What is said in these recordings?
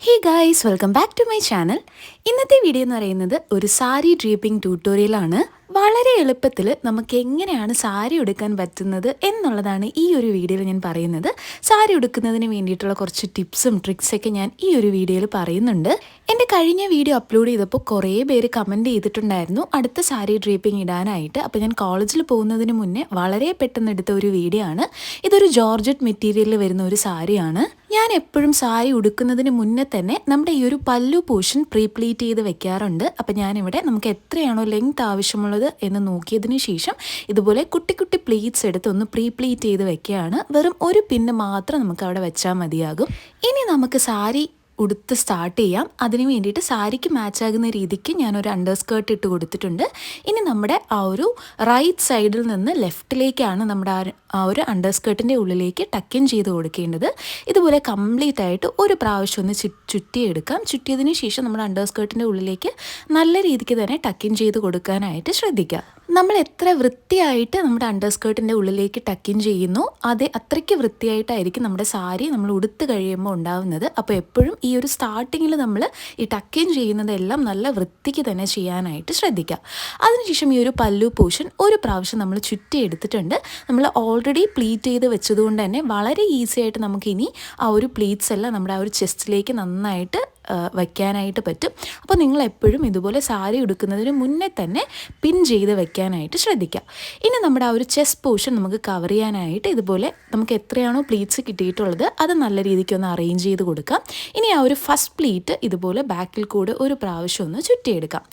Hey guys welcome back to my channel ഇന്നത്തെ video എന്ന് പറയുന്നത് ഒരു സാരി ഡ്രീപ്പിംഗ് ട്യൂട്ടോറിയലാണ് വളരെ എളുപ്പത്തിൽ നമുക്ക് എങ്ങനെയാണ് സാരി ഉടുക്കാൻ പറ്റുന്നത് എന്നുള്ളതാണ് ഈ ഒരു വീഡിയോയിൽ ഞാൻ പറയുന്നത്. സാരി ഉടുക്കുന്നതിന് വേണ്ടിയിട്ടുള്ള കുറച്ച് ടിപ്സും ട്രിക്സൊക്കെ ഞാൻ ഈ ഒരു വീഡിയോയിൽ പറയുന്നുണ്ട്. എന്റെ കഴിഞ്ഞ വീഡിയോ അപ്ലോഡ് ചെയ്തപ്പോൾ കുറേ പേര് കമന്റ് ചെയ്തിട്ടുണ്ടായിരുന്നു അടുത്ത സാരി ഡ്രീപ്പിംഗ് ഇടാനായിട്ട്. അപ്പോൾ ഞാൻ കോളേജിൽ പോകുന്നതിന് മുന്നേ വളരെ പെട്ടെന്ന് എടുത്ത ഒരു വീഡിയോ ആണ്. ഇതൊരു ജോർജറ്റ് മെറ്റീരിയലിൽ വരുന്ന ഒരു സാരിയാണ്. ഞാൻ എപ്പോഴും സാരി ഉടുക്കുന്നതിന് മുന്നേ തന്നെ നമ്മുടെ ഈ ഒരു പല്ലു പോർഷൻ പ്രീപ്ലീറ്റ് ചെയ്ത് വെക്കാറുണ്ട്. അപ്പം ഞാനിവിടെ നമുക്ക് എത്രയാണോ ലെങ്ത് ആവശ്യമുള്ളത് എന്ന് നോക്കിയതിന് ശേഷം ഇതുപോലെ കുട്ടി കുട്ടി പ്ലീറ്റ്സ് എടുത്ത് ഒന്ന് പ്രീപ്ലീറ്റ് ചെയ്ത് വെക്കുകയാണ്. വെറും ഒരു പിന്ന് മാത്രം നമുക്ക് അവിടെ വെച്ചാൽ മതിയാകും. ഇനി നമുക്ക് സാരി ഉടുത്ത് സ്റ്റാർട്ട് ചെയ്യാം. അതിന് വേണ്ടിയിട്ട് സാരിക്ക് മാച്ച് ആകുന്ന രീതിക്ക് ഞാനൊരു അണ്ടർ സ്കേർട്ട് ഇട്ട് കൊടുത്തിട്ടുണ്ട്. ഇനി നമ്മുടെ ആ ഒരു റൈറ്റ് സൈഡിൽ നിന്ന് ലെഫ്റ്റിലേക്കാണ് നമ്മുടെ ആ- ആ ഒരു അണ്ടർ സ്കേർട്ടിന്റെ ഉള്ളിലേക്ക് ടക്കിൻ ചെയ്ത് കൊടുക്കേണ്ടത്. ഇതുപോലെ കംപ്ലീറ്റ് ആയിട്ട് ഒരു പ്രാവശ്യം ഒന്ന് ചു- ചുറ്റിയെടുക്കാം. ചുറ്റിയതിന് ശേഷം നമ്മുടെ അണ്ടർ സ്കേർട്ടിന്റെ ഉള്ളിലേക്ക് നല്ല രീതിക്ക് തന്നെ ടക്കിൻ ചെയ്ത് കൊടുക്കാനായിട്ട് ശ്രദ്ധിക്കുക നമ്മൾ എത്ര വൃത്തിയായിട്ട് നമ്മുടെ അണ്ടർ സ്കേർട്ടിന്റെ ഉള്ളിലേക്ക് ടക്കിൻ ചെയ്യുന്നു അതേ അത്രയ്ക്ക് വൃത്തിയായിട്ടായിരിക്കും നമ്മുടെ സാരി നമ്മൾ ഉടുത്ത് കഴിയുമ്പോൾ ഉണ്ടാവുന്നത്. അപ്പോൾ എപ്പോഴും ഈ ഒരു സ്റ്റാർട്ടിങ്ങിൽ നമ്മൾ ഈ ടക്കിൻ ചെയ്യുന്നതെല്ലാം നല്ല വൃത്തിക്ക് തന്നെ ചെയ്യാനായിട്ട് ശ്രദ്ധിക്കുക. അതിനുശേഷം ഈ ഒരു പല്ലു പോഷൻ ഒരു പ്രാവശ്യം നമ്മൾ ചുറ്റി എടുത്തിട്ടുണ്ട്. നമ്മൾ ഓൾറെഡി പ്ലീറ്റ് ചെയ്ത് വെച്ചതുകൊണ്ട് തന്നെ വളരെ ഈസി ആയിട്ട് നമുക്കിനി ആ ഒരു പ്ലീറ്റ്സ് എല്ലാം നമ്മുടെ ആ ഒരു ചെസ്റ്റിലേക്ക് നന്നായിട്ട് വയ്ക്കാനായിട്ട് പറ്റും. അപ്പോൾ നിങ്ങൾ എപ്പോഴും ഇതുപോലെ സാരി ഉടുക്കുന്നതിന് മുന്നേ തന്നെ പിൻ ചെയ്ത് വെക്കാനായിട്ട് ശ്രദ്ധിക്കുക. ഇനി നമ്മുടെ ആ ഒരു ചെസ്റ്റ് പോർഷൻ നമുക്ക് കവർ ചെയ്യാനായിട്ട് ഇതുപോലെ നമുക്ക് എത്രയാണോ പ്ലീറ്റ്സ് കിട്ടിയിട്ടുള്ളത് അത് നല്ല രീതിക്ക് ഒന്ന് അറേഞ്ച് ചെയ്ത് കൊടുക്കാം. ഇനി ആ ഒരു ഫസ്റ്റ് പ്ലീറ്റ് ഇതുപോലെ ബാക്കിൽ കൂടെ ഒരു പ്രാവശ്യം ഒന്ന് ചുറ്റിയെടുക്കാം.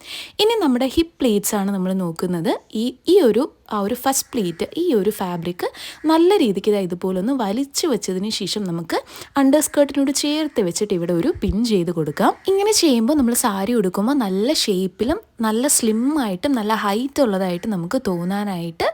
ഇനി നമ്മുടെ ഹിപ്പ് പ്ലീറ്റ്സ് ആണ് നമ്മൾ നോക്കുന്നത്. ഈ ഈ ഒരു ആ ഒരു ഫസ്റ്റ് പ്ലേറ്റ് ഈ ഒരു ഫാബ്രിക് നല്ല രീതിക്ക് ഇതാ ഇതുപോലെ ഒന്ന് വലിച്ചു വെച്ചതിന് ശേഷം നമുക്ക് അണ്ടർ സ്കേർട്ടിനോട് ചേർത്ത് വെച്ചിട്ട് ഇവിടെ ഒരു പിൻ ചെയ്ത് കൊടുക്കാം. ഇങ്ങനെ ചെയ്യുമ്പോൾ നമ്മൾ സാരി ഉടുക്കുമ്പോൾ നല്ല ഷേപ്പിലും നല്ല സ്ലിം ആയിട്ടും നല്ല ഹൈറ്റ് ഉള്ളതായിട്ട് നമുക്ക് തോന്നാനായിട്ട്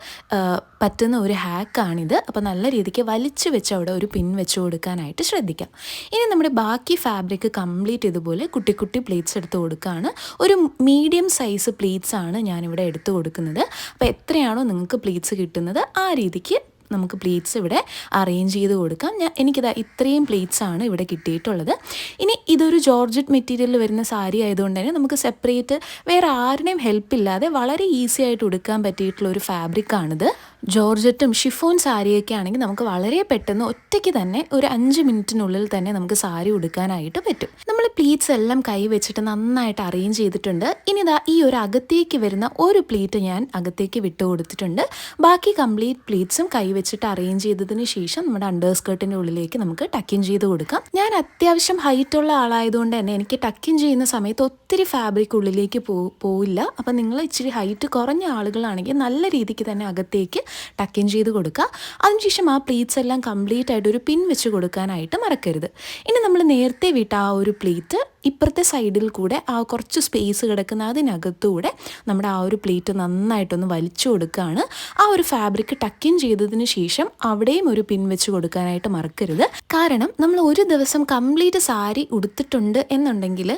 പറ്റുന്ന ഒരു ഹാക്കാണിത് അപ്പോൾ നല്ല രീതിക്ക് വലിച്ചു വെച്ച് അവിടെ ഒരു പിൻ വെച്ച് കൊടുക്കാനായിട്ട് ശ്രദ്ധിക്കാം. ഇനി നമ്മുടെ ബാക്കി ഫാബ്രിക് കംപ്ലീറ്റ് ഇതുപോലെ കുട്ടി കുട്ടി പ്ലേറ്റ്സ് എടുത്ത് കൊടുക്കുകയാണ് ഒരു മീഡിയം സൈസ് പ്ലീറ്റ്സ് ആണ് ഞാനിവിടെ എടുത്ത് കൊടുക്കുന്നത്. അപ്പോൾ എത്രയാണോ നിങ്ങൾക്ക് പ്ലീറ്റ്സ് കിട്ടുന്നത് ആ രീതിക്ക് നമുക്ക് പ്ലേറ്റ്സ് ഇവിടെ അറേഞ്ച് ചെയ്ത് കൊടുക്കാം. ഞാൻ എനിക്കിതാ ഇത്രയും പ്ലേറ്റ്സ് ആണ് ഇവിടെ കിട്ടിയിട്ടുള്ളത്. ഇനി ഇതൊരു ജോർജറ്റ് മെറ്റീരിയലിൽ വരുന്ന സാരി ആയതുകൊണ്ട് തന്നെ നമുക്ക് സെപ്പറേറ്റ് വേറെ ആരുടെയും ഹെൽപ്പില്ലാതെ വളരെ ഈസി ആയിട്ട് ഉടുക്കാൻ പറ്റിയിട്ടുള്ള ഒരു ഫാബ്രിക്കാണിത് ജോർജറ്റും ഷിഫോൺ സാരിയൊക്കെ ആണെങ്കിൽ നമുക്ക് വളരെ പെട്ടെന്ന് ഒറ്റയ്ക്ക് തന്നെ ഒരു അഞ്ച് മിനിറ്റിനുള്ളിൽ തന്നെ നമുക്ക് സാരി ഉടുക്കാനായിട്ട് പറ്റും. നമ്മൾ പ്ലീറ്റ്സ് എല്ലാം കൈ വെച്ചിട്ട് നന്നായിട്ട് അറേഞ്ച് ചെയ്തിട്ടുണ്ട്. ഇനി ഇതാ ഈ ഒരു അകത്തേക്ക് വരുന്ന ഒരു പ്ലീറ്റ് ഞാൻ അകത്തേക്ക് വിട്ടു കൊടുത്തിട്ടുണ്ട്. ബാക്കി കംപ്ലീറ്റ് പ്ലീറ്റ്സും കൈ വെച്ചിട്ട് അറേഞ്ച് ചെയ്തതിന് ശേഷം നമ്മുടെ അണ്ടർ സ്കേർട്ടിന്റെ ഉള്ളിലേക്ക് നമുക്ക് ടക്കിൻ ചെയ്ത് കൊടുക്കാം. ഞാൻ അത്യാവശ്യം ഹൈറ്റ് ഉള്ള ആളായതുകൊണ്ട് തന്നെ എനിക്ക് ടക്കിൻ ചെയ്യുന്ന സമയത്ത് ഒത്തിരി ഫാബ്രിക് ഉള്ളിലേക്ക് പോയില്ല അപ്പം നിങ്ങൾ ഇച്ചിരി ഹൈറ്റ് കുറഞ്ഞ ആളുകളാണെങ്കിൽ നല്ല രീതിക്ക് തന്നെ അകത്തേക്ക് ടക്കിൻ ചെയ്ത് കൊടുക്കുക അതിനുശേഷം ആ പ്ലീറ്റ്സ് എല്ലാം കംപ്ലീറ്റ് ആയിട്ട് ഒരു പിൻ വെച്ച് കൊടുക്കാനായിട്ട് മറക്കരുത്. ഇനി നമ്മൾ നേരത്തെ വിട്ട ആ ഒരു പ്ലീറ്റ് ഇപ്പുറത്തെ സൈഡിൽ കൂടെ ആ കുറച്ച് സ്പേസ് കിടക്കുന്ന അതിനകത്തൂടെ നമ്മുടെ ആ ഒരു പ്ലേറ്റ് നന്നായിട്ടൊന്ന് വലിച്ചു കൊടുക്കുകയാണ് ആ ഒരു ഫാബ്രിക് ടക്കിൻ ചെയ്തതിന് ശേഷം അവിടെയും ഒരു പിൻ വെച്ച് കൊടുക്കാനായിട്ട് മറക്കരുത്. കാരണം നമ്മൾ ഒരു ദിവസം കംപ്ലീറ്റ് സാരി ഉടുത്തിട്ടുണ്ട് എന്നുണ്ടെങ്കിൽ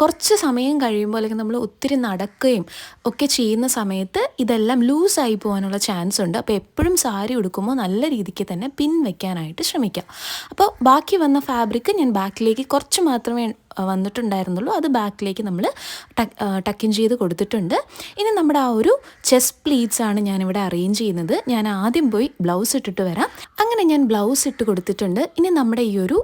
കുറച്ച് സമയം കഴിയുമ്പോൾ അല്ലെങ്കിൽ നമ്മൾ ഒത്തിരി നടക്കുകയും ഒക്കെ ചെയ്യുന്ന സമയത്ത് ഇതെല്ലാം ലൂസായി പോകാനുള്ള ചാൻസ് ഉണ്ട്. അപ്പോൾ എപ്പോഴും സാരി ഉടുക്കുമ്പോൾ നല്ല രീതിക്ക് തന്നെ പിൻ വയ്ക്കാനായിട്ട് ശ്രമിക്കാം. അപ്പോൾ ബാക്കി വന്ന ഫാബ്രിക് ഞാൻ ബാക്കിലേക്ക് കുറച്ച് മാത്രമേ വന്നിട്ടുണ്ടായിരുന്നുള്ളൂ. അത് ബാക്കിലേക്ക് നമ്മൾ ടക്കിൻ ചെയ്ത് കൊടുത്തിട്ടുണ്ട്. ഇനി നമ്മുടെ ആ ഒരു ചെസ്റ്റ് പ്ലീറ്റ്സ് ആണ് ഞാനിവിടെ അറേഞ്ച് ചെയ്യുന്നത്. ഞാൻ ആദ്യം പോയി ബ്ലൗസ് ഇട്ടിട്ട് വരാം. അങ്ങനെ ഞാൻ ബ്ലൗസ് ഇട്ട് കൊടുത്തിട്ടുണ്ട്. ഇനി നമ്മുടെ ഈ ഒരു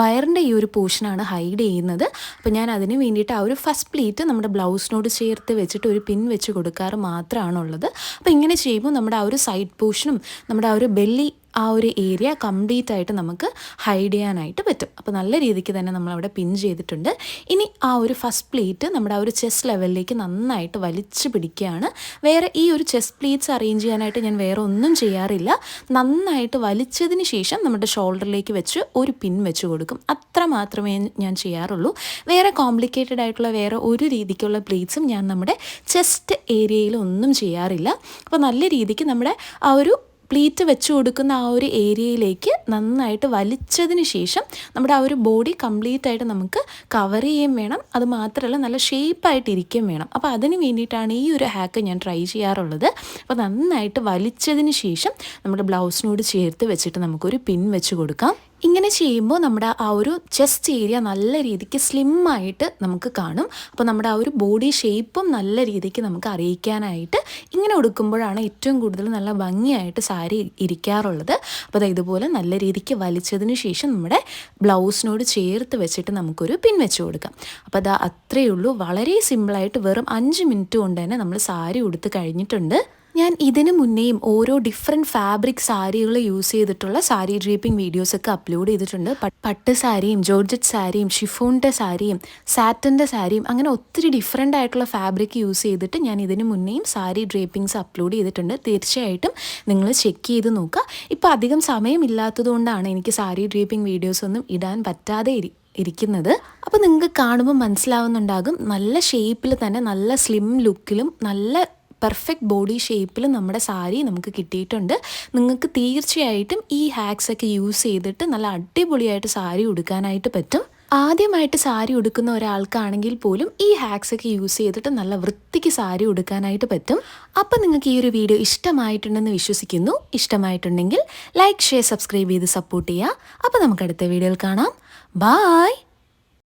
വയറിന്റെ ഈ ഒരു പോർഷനാണ് ഹൈഡ് ചെയ്യുന്നത്. അപ്പോൾ ഞാൻ അതിന് വേണ്ടിയിട്ട് ആ ഒരു ഫസ്റ്റ് പ്ലീറ്റ് നമ്മുടെ ബ്ലൗസിനോട് ചേർത്ത് വെച്ചിട്ട് ഒരു പിൻ വെച്ച് കൊടുക്കാറ് മാത്രമാണുള്ളത്. അപ്പോൾ ഇങ്ങനെ ചെയ്യുമ്പോൾ നമ്മുടെ ആ ഒരു സൈഡ് പോർഷനും നമ്മുടെ ആ ഒരു ബെല്ലി ആ ഒരു ഏരിയ കംപ്ലീറ്റ് ആയിട്ട് നമുക്ക് ഹൈഡ് ചെയ്യാനായിട്ട് പറ്റും. അപ്പോൾ നല്ല രീതിക്ക് തന്നെ നമ്മൾ നമ്മളവിടെ പിൻ ചെയ്തിട്ടുണ്ട്. ഇനി ആ ഒരു ഫസ്റ്റ് പ്ലേറ്റ് നമ്മുടെ ആ ഒരു ചെസ് ലെവലിലേക്ക് നന്നായിട്ട് വലിച്ചു പിടിക്കുകയാണ്. വേറെ ഈ ഒരു ചെസ് പ്ലേറ്റ്സ് അറേഞ്ച് ചെയ്യാനായിട്ട് ഞാൻ വേറെ ഒന്നും ചെയ്യാറില്ല. നന്നായിട്ട് വലിച്ചതിന് ശേഷം നമ്മുടെ ഷോൾഡറിലേക്ക് വെച്ച് ഒരു പിൻ വെച്ച് കൊടുക്കും. അത്ര മാത്രമേ ഞാൻ ചെയ്യാറുള്ളൂ. വേറെ കോംപ്ലിക്കേറ്റഡ് ആയിട്ടുള്ള വേറെ ഒരു രീതിക്കുള്ള പ്ലേറ്റ്സും ഞാൻ നമ്മുടെ ചെസ്റ്റ് ഏരിയയിൽ ഒന്നും ചെയ്യാറില്ല. അപ്പോൾ നല്ല രീതിക്ക് നമ്മുടെ ആ ഒരു പ്ലീറ്റ് വെച്ച് കൊടുക്കുന്ന ആ ഒരു ഏരിയയിലേക്ക് നന്നായിട്ട് വലിച്ചതിന് ശേഷം നമ്മുടെ ആ ഒരു ബോഡി കംപ്ലീറ്റ് ആയിട്ട് നമുക്ക് കവർ ചെയ്യുകയും വേണം. അത് മാത്രമല്ല നല്ല ഷേപ്പായിട്ട് ഇരിക്കുകയും വേണം. അപ്പോൾ അതിന് വേണ്ടിയിട്ടാണ് ഈ ഒരു ഹാക്ക് ഞാൻ ട്രൈ ചെയ്യാറുള്ളത്. അപ്പോൾ നന്നായിട്ട് വലിച്ചതിന് ശേഷം നമ്മുടെ ബ്ലൗസിനോട് ചേർത്ത് വെച്ചിട്ട് നമുക്കൊരു പിൻ വെച്ച് കൊടുക്കാം. ഇങ്ങനെ ചെയ്യുമ്പോൾ നമ്മുടെ ആ ഒരു ചെസ്റ്റ് ഏരിയ നല്ല രീതിക്ക് സ്ലിം ആയിട്ട് നമുക്ക് കാണും. അപ്പോൾ നമ്മുടെ ആ ഒരു ബോഡി ഷേപ്പും നല്ല രീതിക്ക് നമുക്ക് അറിയിക്കാനായിട്ട് ഇങ്ങനെ ഉടുക്കുമ്പോഴാണ് ഏറ്റവും കൂടുതൽ നല്ല ഭംഗിയായിട്ട് സാരി ഇരിക്കാറുള്ളത്. അപ്പോൾ അത് ഇതുപോലെ നല്ല രീതിക്ക് വലിച്ചതിന് ശേഷം നമ്മുടെ ബ്ലൗസിനോട് ചേർത്ത് വെച്ചിട്ട് നമുക്കൊരു പിൻ വെച്ച് കൊടുക്കാം. അപ്പോൾ അത് അത്രയേ ഉള്ളൂ. വളരെ സിമ്പിളായിട്ട് വെറും അഞ്ച് മിനിറ്റ് കൊണ്ട് തന്നെ നമ്മൾ സാരി ഉടുത്ത് കഴിഞ്ഞിട്ടുണ്ട്. ഞാൻ ഇതിനു മുന്നേയും ഓരോ ഡിഫറെന്റ് ഫാബ്രിക് സാരികൾ യൂസ് ചെയ്തിട്ടുള്ള സാരി ഡ്രീപ്പിംഗ് വീഡിയോസൊക്കെ അപ്ലോഡ് ചെയ്തിട്ടുണ്ട്. പട്ട് സാരിയും ജോർജറ്റ് സാരിയും ഷിഫോണിന്റെ സാരിയും സാറ്റന്റെ സാരിയും അങ്ങനെ ഒത്തിരി ഡിഫറെന്റ് ആയിട്ടുള്ള ഫാബ്രിക് യൂസ് ചെയ്തിട്ട് ഞാൻ ഇതിനു മുന്നേയും സാരി ഡ്രേപ്പിംഗ്സ് അപ്ലോഡ് ചെയ്തിട്ടുണ്ട്. തീർച്ചയായിട്ടും നിങ്ങൾ ചെക്ക് ചെയ്ത് നോക്കുക. ഇപ്പോൾ അധികം സമയമില്ലാത്തതുകൊണ്ടാണ് എനിക്ക് സാരി ഡ്രീപ്പിംഗ് വീഡിയോസ് ഒന്നും ഇടാൻ പറ്റാതെ ഇരി ഇരിക്കുന്നത്. അപ്പോൾ നിങ്ങൾക്ക് കാണുമ്പോൾ മനസ്സിലാവുന്നുണ്ടാകും. നല്ല ഷേപ്പിൽ തന്നെ നല്ല സ്ലിം ലുക്കിലും നല്ല പെർഫെക്റ്റ് ബോഡി ഷേപ്പിൽ നമ്മുടെ സാരി നമുക്ക് കിട്ടിയിട്ടുണ്ട്. നിങ്ങൾക്ക് തീർച്ചയായിട്ടും ഈ ഹാക്സ് ഒക്കെ യൂസ് ചെയ്തിട്ട് നല്ല അടിപൊളിയായിട്ട് സാരി ഉടുക്കാനായിട്ട് പറ്റും. ആദ്യമായിട്ട് സാരി ഉടുക്കുന്ന ഒരാൾക്കാണെങ്കിൽ പോലും ഈ ഹാക്സ് ഒക്കെ യൂസ് ചെയ്തിട്ട് നല്ല വൃത്തിക്ക് സാരി ഉടുക്കാനായിട്ട് പറ്റും. അപ്പം നിങ്ങൾക്ക് ഈ ഒരു വീഡിയോ ഇഷ്ടമായിട്ടുണ്ടെന്ന് വിശ്വസിക്കുന്നു. ഇഷ്ടമായിട്ടുണ്ടെങ്കിൽ ലൈക്ക് ഷെയർ സബ്സ്ക്രൈബ് ചെയ്ത് സപ്പോർട്ട് ചെയ്യുക. അപ്പം നമുക്ക് അടുത്ത വീഡിയോയിൽ കാണാം. ബായ്